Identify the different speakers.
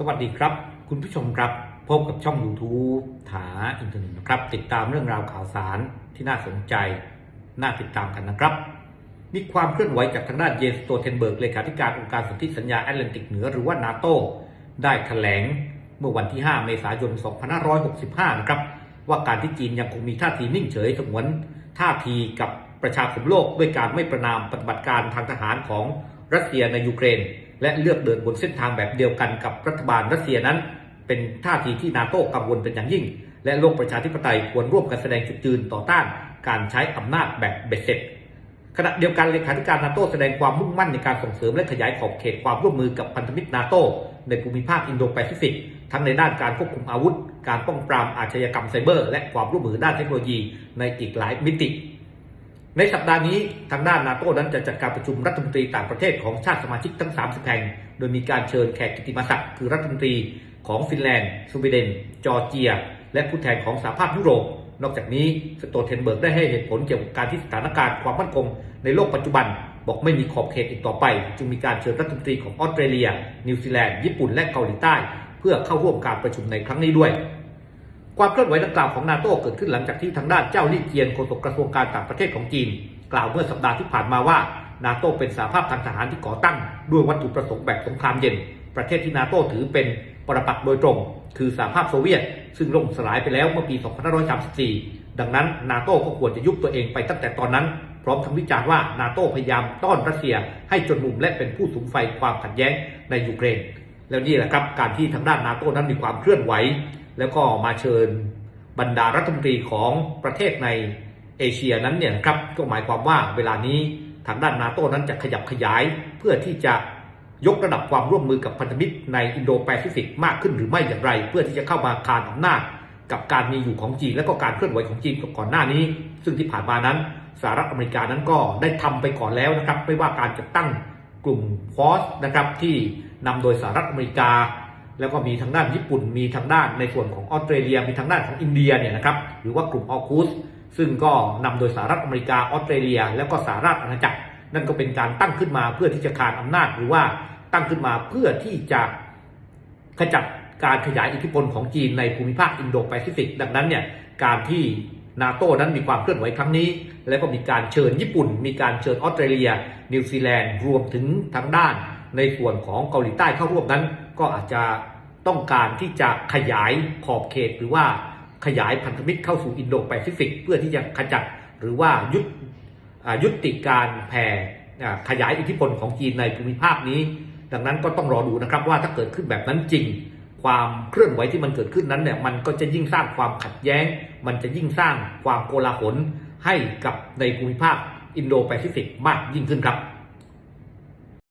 Speaker 1: สวัสดีครับ คุณผู้ชมครับ พบกับช่อง YouTube ถาอินเทอร์เน็ตนะครับ ติดตามเรื่องราวข่าวสารที่น่าสนใจ น่าติดตามกันนะครับ มีความเคลื่อนไหวจากทางด้านเยนสโตเทนเบิร์กเลขาธิการองค์การสนธิสัญญาแอตแลนติกเหนือหรือว่านาโตได้แถลงเมื่อวันที่ 5 เมษายน 2565 นะครับ ว่าการที่จีนยังคงมีท่าทีนิ่งเฉยสงวนท่าทีกับประชาคมโลกด้วยการไม่ประนามปฏิบัติการทางทหารของรัสเซียในยูเครน และเลือกเดินบนเส้นทางแบบเดียวกันกับรัฐบาลรัสเซียนั้น เป็นท่าทีที่นาโต้กังวลเป็นอย่างยิ่ง และโลกประชาธิปไตยควรร่วมกันแสดงจุดยืนต่อต้าน การใช้อำนาจแบบเบ็ดเสร็จขณะเดียวกันเลขาธิการนาโต้แสดงความมุ่งมั่นในการส่งเสริมและขยายขอบเขตความร่วมมือกับพันธมิตรนาโต้ในภูมิภาคอินโดแปซิฟิก ทั้งในด้านการควบคุมอาวุธ การป้องปรามอาชญากรรมไซเบอร์ และความร่วมมือด้านเทคโนโลยีในอีกหลายมิติ ในสัปดาห์นี้ทางด้านนาโต้นั้นจะจัดการประชุมรัฐมนตรีต่างประเทศของชาติสมาชิกทั้ง 30 แห่ง โดยมีการเชิญแขกกิติมศักดิ์คือรัฐมนตรีของฟินแลนด์สวีเดน จอร์เจีย และผู้แทนของสหภาพยุโรป นอกจากนี้สโตเทนเบิร์กได้ให้เหตุผลเกี่ยวกับการที่สถานการณ์ความมั่นคงในโลกปัจจุบัน บอกไม่มีขอบเขตอีกต่อไป จึงมีการเชิญรัฐมนตรีของออสเตรเลีย นิวซีแลนด์ ญี่ปุ่นและเกาหลีใต้ เพื่อเข้าร่วมการประชุมในครั้งนี้ด้วย ความเคลื่อนไหวดังกล่าวของนาโต้เกิดขึ้นหลังจากที่ทางด้านเจ้าลี่เจียนโฆษกกระทรวงการต่างประเทศของจีน กล่าวเมื่อสัปดาห์ที่ผ่านมาว่านาโต้เป็นสหภาพทางทหารที่ก่อตั้ง ด้วยวัตถุประสงค์แบบสงครามเย็น ประเทศที่นาโต้ถือเป็นปรปักษ์โดยตรง คือสหภาพโซเวียต ซึ่งล่มสลายไปแล้วเมื่อปี 2534 ดังนั้นนาโต้ก็ควรจะยุบตัวเองไปตั้งแต่ตอนนั้น พร้อมทั้งวิจารณ์ว่านาโต้พยายามต้อนรัสเซียให้จนมุมและเป็นผู้สุมไฟความขัดแย้งในยูเครน แล้วนี่แหละครับการที่ทางด้านนาโต้นั้นมีความเคลื่อนไหว แล้วก็มาเชิญบรรดารัฐมนตรีของประเทศในเอเชียนั้นเนี่ยครับก็หมายความว่าเวลานี้ทางด้านนาโต้นั้นจะขยับขยายเพื่อที่จะยกระดับความร่วมมือกับพันธมิตรในอินโดแปซิฟิกมากขึ้นหรือไม่อย่างไร เพื่อที่จะเข้ามาคานอำนาจกับการมีอยู่ของจีนและก็การเคลื่อนไหวของจีนก่อนหน้านี้ ซึ่งที่ผ่านมานั้นสหรัฐอเมริกานั้นก็ได้ทำไปก่อนแล้วนะครับ ไม่ว่าการจัดตั้งกลุ่มฟอสนะครับที่นำโดยสหรัฐอเมริกา แล้วก็มีทางด้านญี่ปุ่น มีทางด้านในส่วนของออสเตรเลีย มีทางด้านของอินเดียเนี่ยนะครับหรือว่ากลุ่มออคูสซึ่งก็นำโดยสหรัฐอเมริกาออสเตรเลีย แล้วก็สหราชอาณาจักร นั่นก็เป็นการตั้งขึ้นมาเพื่อที่จะคานอำนาจหรือว่าตั้งขึ้นมาเพื่อที่จะขจัดการขยายอิทธิพลของจีนในภูมิภาคอินโดแปซิฟิก ดังนั้นเนี่ยการที่นาโต้นั้นมีความเคลื่อนไหวครั้งนี้ แล้วก็มีการเชิญญี่ปุ่น มีการเชิญออสเตรเลีย นิวซีแลนด์ รวมถึงทางด้านในส่วนของเกาหลีใต้เข้าร่วมนั้น ก็อาจจะต้องการที่จะขยายขอบเขต หรือว่าขยายพันธมิตรเข้าสู่อินโดแปซิฟิก เพื่อที่จะขจัดหรือว่ายุดยุติการแผ่ขยายอิทธิพลของจีนในภูมิภาคนี้ ดังนั้นก็ต้องรอดูนะครับว่าถ้าเกิดขึ้นแบบนั้นจริง ความเคลื่อนไหวที่มันเกิดขึ้นนั้นเนี่ยมันก็จะยิ่งสร้างความขัดแย้ง มันจะยิ่งสร้างความโกลาหลให้กับในภูมิภาคอินโดแปซิฟิกมากยิ่งขึ้นครับ